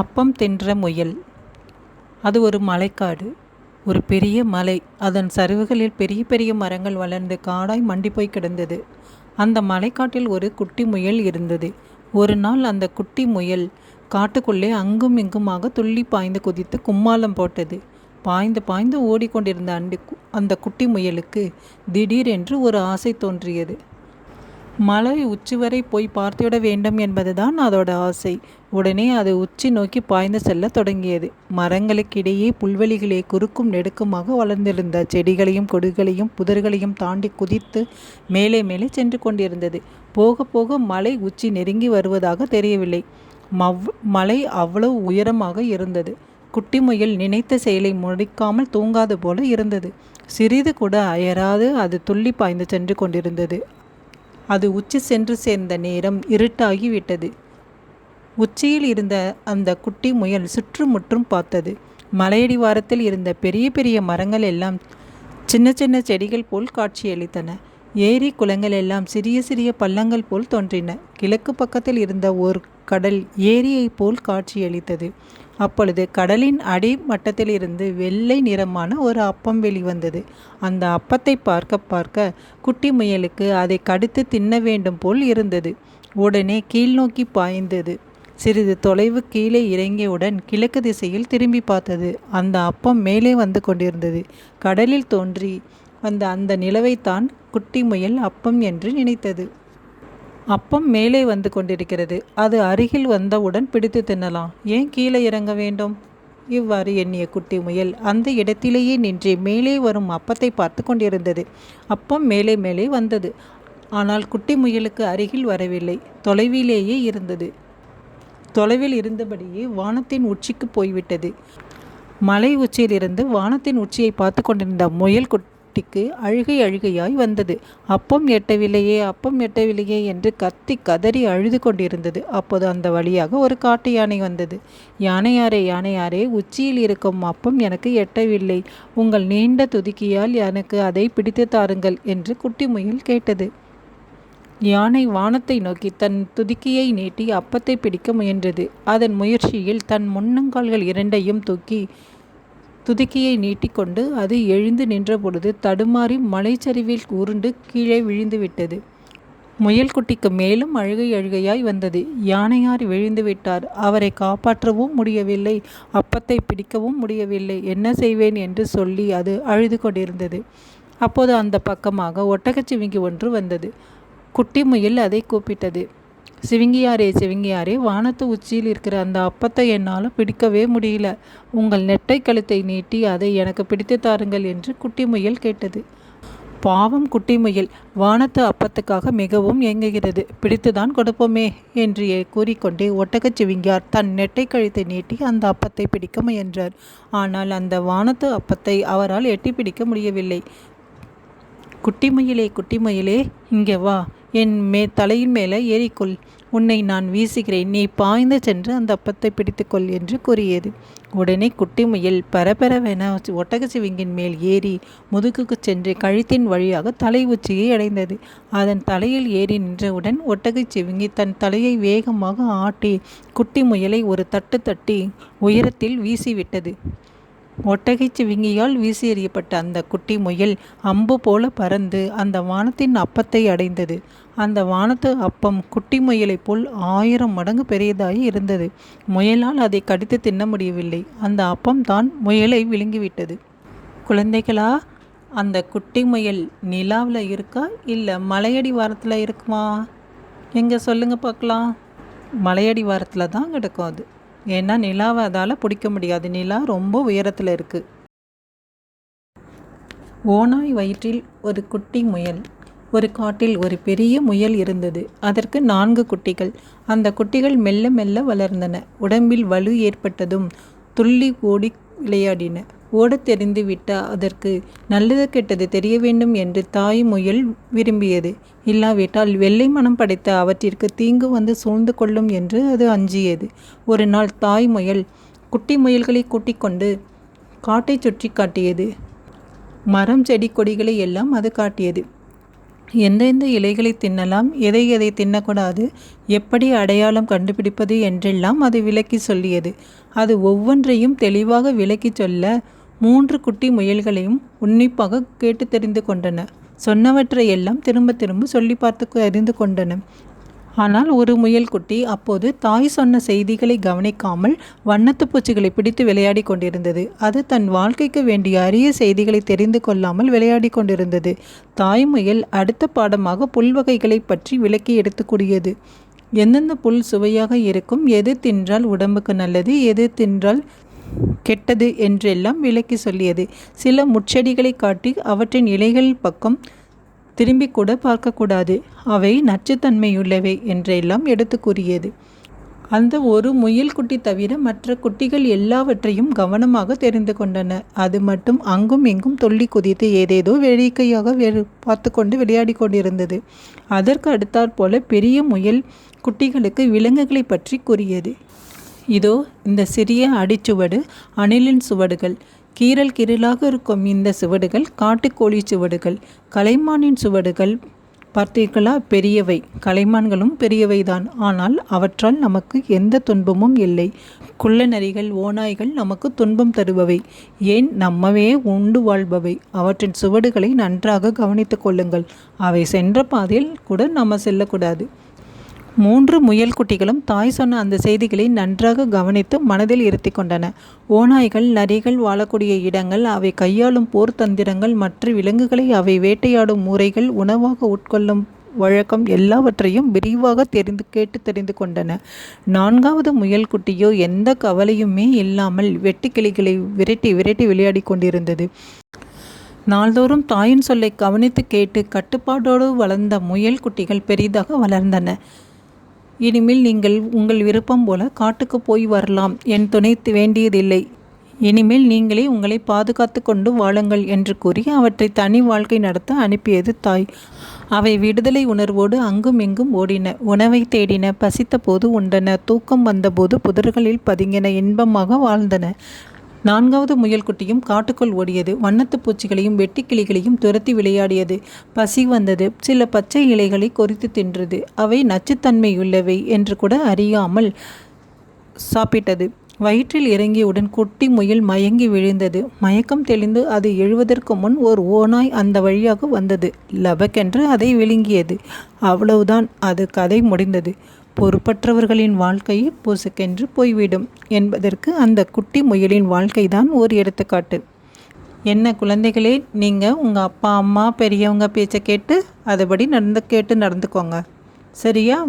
அப்பம் தின்ற முயல். அது ஒரு மலைக்காடு ஒரு பெரிய மலை. அதன் சரிவுகளில் பெரிய பெரிய மரங்கள் வளர்ந்து காடாய் மண்டி போய் கிடந்தது. அந்த மலைக்காட்டில் ஒரு குட்டி முயல் இருந்தது. ஒரு நாள் அந்த குட்டி முயல் காட்டுக்குள்ளே அங்கும் இங்குமாக துள்ளி பாய்ந்து குதித்து கும்மாளம் போட்டது. பாய்ந்து பாய்ந்து ஓடிக்கொண்டிருந்த அண்டு அந்த குட்டி முயலுக்கு திடீரென்று ஒரு ஆசை தோன்றியது. மலை உச்சி வரை போய் பார்த்துவிட வேண்டும் என்பதுதான் அதோட ஆசை. உடனே அது உச்சி நோக்கி பாய்ந்து செல்ல தொடங்கியது. மரங்களுக்கிடையே புல்வெளிகளே குறுக்கும் நெடுக்குமாக வளர்ந்திருந்த செடிகளையும் கொடிகளையும் புதர்களையும் தாண்டி குதித்து மேலே மேலே சென்று கொண்டிருந்தது. போக போக மலை உச்சி நெருங்கி வருவதாக தெரியவில்லை. மவ் மலை அவ்வளவு உயரமாக இருந்தது. குட்டி முயல் நினைத்த செயலை முடிக்காமல் தூங்காது போல இருந்தது. சிறிது கூட அயராது அது துள்ளி பாய்ந்து சென்று கொண்டிருந்தது. அது உச்சி சென்று சேர்ந்த நேரம் இருட்டாகிவிட்டது. உச்சியில் இருந்த அந்த குட்டி முயல் சுற்றுமுற்றும் பார்த்தது. மலையடிவாரத்தில் இருந்த பெரிய பெரிய மரங்கள் எல்லாம் சின்ன சின்ன செடிகள் போல் காட்சியளித்தன ஏரி குளங்கள் எல்லாம் சிறிய சிறிய பள்ளங்கள் போல் தோன்றின. கிழக்கு பக்கத்தில் இருந்த ஒரு கடல் ஏரியைப் போல் காட்சியளித்தது அப்பொழுது கடலின் அடி மட்டத்திலிருந்து வெள்ளை நிறமான ஒரு அப்பம் வெளிவந்தது. அந்த அப்பத்தை பார்க்க பார்க்க குட்டி முயலுக்கு அதை கடித்து தின்ன வேண்டும் போல் இருந்தது. உடனே கீழ்நோக்கி பாய்ந்தது. சிறிது தொலைவு கீழே இறங்கியவுடன் கிழக்கு திசையில் திரும்பி பார்த்தது. அந்த அப்பம் மேலே வந்து கொண்டிருந்தது. கடலில் தோன்றி வந்த அந்த நிலவைத்தான் குட்டி முயல் அப்பம் என்று நினைத்தது. அப்பம் மேலே வந்து கொண்டிருக்கிறது. அது அருகில் வந்தவுடன் பிடித்து தின்னலாம். ஏன் கீழே இறங்க வேண்டும்? இவ்வாறு எண்ணிய குட்டி முயல் அந்த இடத்திலேயே நின்று மேலே வரும் அப்பத்தை பார்த்து கொண்டிருந்தது. அப்பம் மேலே மேலே வந்தது. ஆனால் குட்டி முயலுக்கு அருகில் வரவில்லை. தொலைவிலேயே இருந்தது. தொலைவில் இருந்தபடியே வானத்தின் உச்சிக்கு போய்விட்டது. மலை உச்சியிலிருந்து வானத்தின் உச்சியை பார்த்து கொண்டிருந்த முயல் குட் குட்டிக்கு அழுகை அழுகையாய் வந்தது. அப்பம் எட்டவில்லையே அப்பம் எட்டவில்லையே என்று கத்தி கதறி அழுது கொண்டிருந்தது. அப்போது அந்த வழியாக ஒரு காட்டு யானை வந்தது. யானையாரே யானையாரே உச்சியில் இருக்கும் அப்பம் எனக்கு எட்டவில்லை. உங்கள் நீண்ட துதுக்கியால் எனக்கு அதை பிடித்து தாருங்கள் என்று குட்டி முயல் கேட்டது. யானை வானத்தை நோக்கி தன் துதுக்கியை நீட்டி அப்பத்தை பிடிக்க முயன்றது. அதன் முயற்சியில் தன் முன்னங்கால்கள் இரண்டையும் தூக்கி துதுக்கியை நீட்டிக்கொண்டு அது எழுந்து நின்றபொழுது தடுமாறி மலைச்சரிவில் உருண்டு கீழே விழுந்து விட்டது முயல்குட்டிக்கு மேலும் அழுகை அழுகையாய் வந்தது. யானையார் விழுந்து விட்டார். அவரை காப்பாற்றவும் முடியவில்லை. அப்பத்தை பிடிக்கவும் முடியவில்லை. என்ன செய்வேன்? என்று சொல்லி அது அழுது கொண்டிருந்தது. அப்போது அந்த பக்கமாக ஒட்டகச்சிவிங்கி ஒன்று வந்தது. குட்டி முயல் அதை கூப்பிட்டது. சிவிங்கியாரே சிவிங்கியாரே வானத்து உச்சியில் இருக்கிற அந்த அப்பத்தை என்னால் பிடிக்கவே முடியல. உங்கள் நெட்டை கழுத்தை நீட்டி அதை எனக்கு பிடித்து தாருங்கள் என்று குட்டி முயல் கேட்டது. பாவம் குட்டி முயல் வானத்து அப்பத்துக்காக மிகவும் இயங்குகிறது பிடித்துதான் கொடுப்போமே என்று கூறிக்கொண்டே ஒட்டகச் சிவிங்கியார் தன் நெட்டை கழுத்தை நீட்டி அந்த அப்பத்தை பிடிக்க முயன்றார். ஆனால் அந்த வானத்து அப்பத்தை அவரால் எட்டி பிடிக்க முடியவில்லை. குட்டி முயலே குட்டி முயலே இங்கே வா. என் மே தலையின் மேலே ஏறிக்கொள். உன்னை நான் வீசுகிறேன். நீ பாய்ந்து சென்று அந்த அப்பத்தை பிடித்துக்கொள் என்று கூறியது. உடனே குட்டி முயல் பரபரவென ஒட்டகச்சிவிங்கின் மேல் ஏறி முதுகுக்கு சென்று கழுத்தின் வழியாக தலை உச்சியை அடைந்தது. அதன் தலையில் ஏறி நின்றவுடன் ஒட்டகச்சிவிங்கி தன் தலையை வேகமாக ஆட்டி குட்டி முயலை ஒரு தட்டு தட்டி உயரத்தில் வீசிவிட்டது. ஒட்டகைச் சிவிங்கியால் வீசி எறியப்பட்ட அந்த குட்டி முயல் அம்பு போல பறந்து அந்த வானத்தின் அப்பத்தை அடைந்தது. அந்த வானத்து அப்பம் குட்டி முயலைப் போல் ஆயிரம் மடங்கு பெரியதாய் இருந்தது. முயலால் அதை கடித்து தின்ன முடியவில்லை. அந்த அப்பம் தான் முயலை விழுங்கிவிட்டது. குழந்தைகளா அந்த குட்டி முயல் நிலாவில் இருக்கா இல்லை மலையடி வாரத்தில் இருக்குமா? எங்கே சொல்லுங்கள் பார்க்கலாம். மலையடி வாரத்தில் தான் கிடக்கும் அது. ஏன்னா நிலாவை அதால் பிடிக்க முடியாது. நிலா ரொம்ப உயரத்தில் இருக்குது ஓனாய் வயிற்றில் ஒரு குட்டி முயல். ஒரு காட்டில் ஒரு பெரிய முயல் இருந்தது. அதற்கு நான்கு குட்டிகள். அந்த குட்டிகள் மெல்ல மெல்ல வளர்ந்தன. உடம்பில் வலு ஏற்பட்டதும் துள்ளி ஓடி விளையாடின. ஓடத் தெரிந்து விட்ட அதற்கு நல்லது கெட்டது தெரிய வேண்டும் என்று தாய் முயல் விரும்பியது. இல்லாவிட்டால் வெள்ளை மனம் படைத்த அவற்றிற்கு தீங்கு வந்து சூழ்ந்து கொள்ளும் என்று அது அஞ்சியது. ஒரு நாள் தாய் முயல் குட்டி முயல்களை கூட்டிக் கொண்டு காட்டை சுற்றி காட்டியது. மரம் செடி கொடிகளை எல்லாம் அது காட்டியது. எந்தெந்த இலைகளை தின்னலாம் எதை எதை தின்னக்கூடாது எப்படி அடையாளம் கண்டுபிடிப்பது என்றெல்லாம் அது விளக்கி சொல்லியது. அது ஒவ்வொன்றையும் தெளிவாக விளக்கி சொல்ல மூன்று குட்டி முயல்களையும் உன்னிப்பாக கேட்டு தெரிந்து கொண்டன. சொன்னவற்றை எல்லாம் திரும்ப திரும்ப சொல்லி பார்த்து அறிந்து கொண்டன. ஆனால் ஒரு முயல் குட்டி அப்போது தாய் சொன்ன செய்திகளை கவனிக்காமல் வண்ணத்து பூச்சிகளை பிடித்து விளையாடி கொண்டிருந்தது. அது தன் வாழ்க்கைக்கு வேண்டிய அரிய செய்திகளை தெரிந்து கொள்ளாமல் விளையாடி கொண்டிருந்தது. தாய் முயல் அடுத்த பாடமாக புல்வகைகளை பற்றி விளக்கி எடுத்து கூடியது எந்தெந்த புல் சுவையாக இருக்கும் எது தின்றால் உடம்புக்கு நல்லது எது தின்றால் கெட்டது என்றெல்லாம் விளக்கி சொல்லியது. சில முட்செடிகளை காட்டி அவற்றின் இலைகள் பக்கம் திரும்பி கூட பார்க்கக்கூடாது. அவை நச்சுத்தன்மையுள்ளவை என்றெல்லாம் எடுத்து கூறியது. அந்த ஒரு முயல் குட்டி தவிர மற்ற குட்டிகள் எல்லாவற்றையும் கவனமாக தெரிந்து கொண்டன. அது மட்டும் அங்கும் இங்கும் தொல்லி குதித்து ஏதேதோ வேடிக்கையாக வெறு பார்த்து கொண்டு விளையாடி கொண்டிருந்தது. அதற்கு அடுத்தாற் போல பெரிய முயல் குட்டிகளுக்கு விலங்குகளை பற்றி கூறியது. இதோ இந்த சிறிய அடிச்சுவடு அணிலின் சுவடுகள். கீரல் கீரலாக இருக்கும் இந்த சுவடுகள் காட்டுக்கோழி சுவடுகள். கலைமானின் சுவடுகள் பார்த்தீர்களா? பெரியவை. கலைமான்களும் பெரியவைதான். ஆனால் அவற்றால் நமக்கு எந்த துன்பமும் இல்லை. குள்ள நரிகள் ஓநாய்கள் நமக்கு துன்பம் தருபவை. ஏன்? நம்மவே உண்டு வாழ்பவை. அவற்றின் சுவடுகளை நன்றாக கவனித்து கொள்ளுங்கள். அவை சென்ற பாதையில் கூட நம்ம செல்லக்கூடாது. மூன்று முயல் குட்டிகளும் தாய் சொன்ன அந்த செய்திகளை நன்றாக கவனித்து மனதில் இருத்தி கொண்டன. ஓநாய்கள் நரிகள் வாழக்கூடிய இடங்கள் அவை கையாளும் போர் தந்திரங்கள் மற்ற விலங்குகளை அவை வேட்டையாடும் முறைகள் உணவாக உட்கொள்ளும் வழக்கம் எல்லாவற்றையும் விரிவாக தெரிந்து கேட்டு தெரிந்து கொண்டன. நான்காவது முயல் குட்டியோ எந்த கவலையுமே இல்லாமல் வெட்டுக்கிளிகளை விரட்டி விரட்டி விளையாடி கொண்டிருந்தது. நாள்தோறும் தாயின் சொல்லை கவனித்து கேட்டு கட்டுப்பாடோடு வளர்ந்த முயல் குட்டிகள் பெரிதாக வளர்ந்தன. இனிமேல் நீங்கள் உங்கள் விருப்பம் போல காட்டுக்கு போய் வரலாம். என் துணை வேண்டியதில்லை. இனிமேல் நீங்களே உங்களை பாதுகாத்து கொண்டு வாழுங்கள் என்று கூறி அவற்றை தனி வாழ்க்கை நடத்த அனுப்பியது தாய். அவை விடுதலை உணர்வோடு அங்கும் இங்கும் ஓடின. உணவை தேடின பசித்த போது உண்டன தூக்கம் வந்தபோது புதர்களில் பதுங்கின இன்பமாக வாழ்ந்தன. நான்காவது முயல்குட்டியும் காட்டுக்குள் ஓடியது. வண்ணத்து பூச்சிகளையும் வெட்டிக்கிளிகளையும் துரத்தி விளையாடியது. பசி வந்தது. சில பச்சை இலைகளை கொறித்து தின்றது. அவை நச்சுத்தன்மையுள்ளவை என்று கூட அறியாமல் சாப்பிட்டது. வயிற்றில் இறங்கியவுடன் குட்டி முயல் மயங்கி விழுந்தது. மயக்கம் தெளிந்து அது எழுவதற்கு முன் ஒரு ஓநாய் அந்த வழியாக வந்தது. லபக்கென்று அதை விழுங்கியது. அவ்வளவுதான். அது கதை முடிந்தது. பொறுப்பற்றவர்களின் வாழ்க்கை பொசுக்கென்று போய்விடும் என்பதற்கு அந்த குட்டி முயலின் வாழ்க்கை தான் ஒரு எடுத்துக்காட்டு. என்ன குழந்தைகளே நீங்கள் உங்கள் அப்பா அம்மா பெரியவங்க பேச்சை கேட்டு அதுபடி நடந்து கேட்டு நடந்துக்கோங்க. சரியா?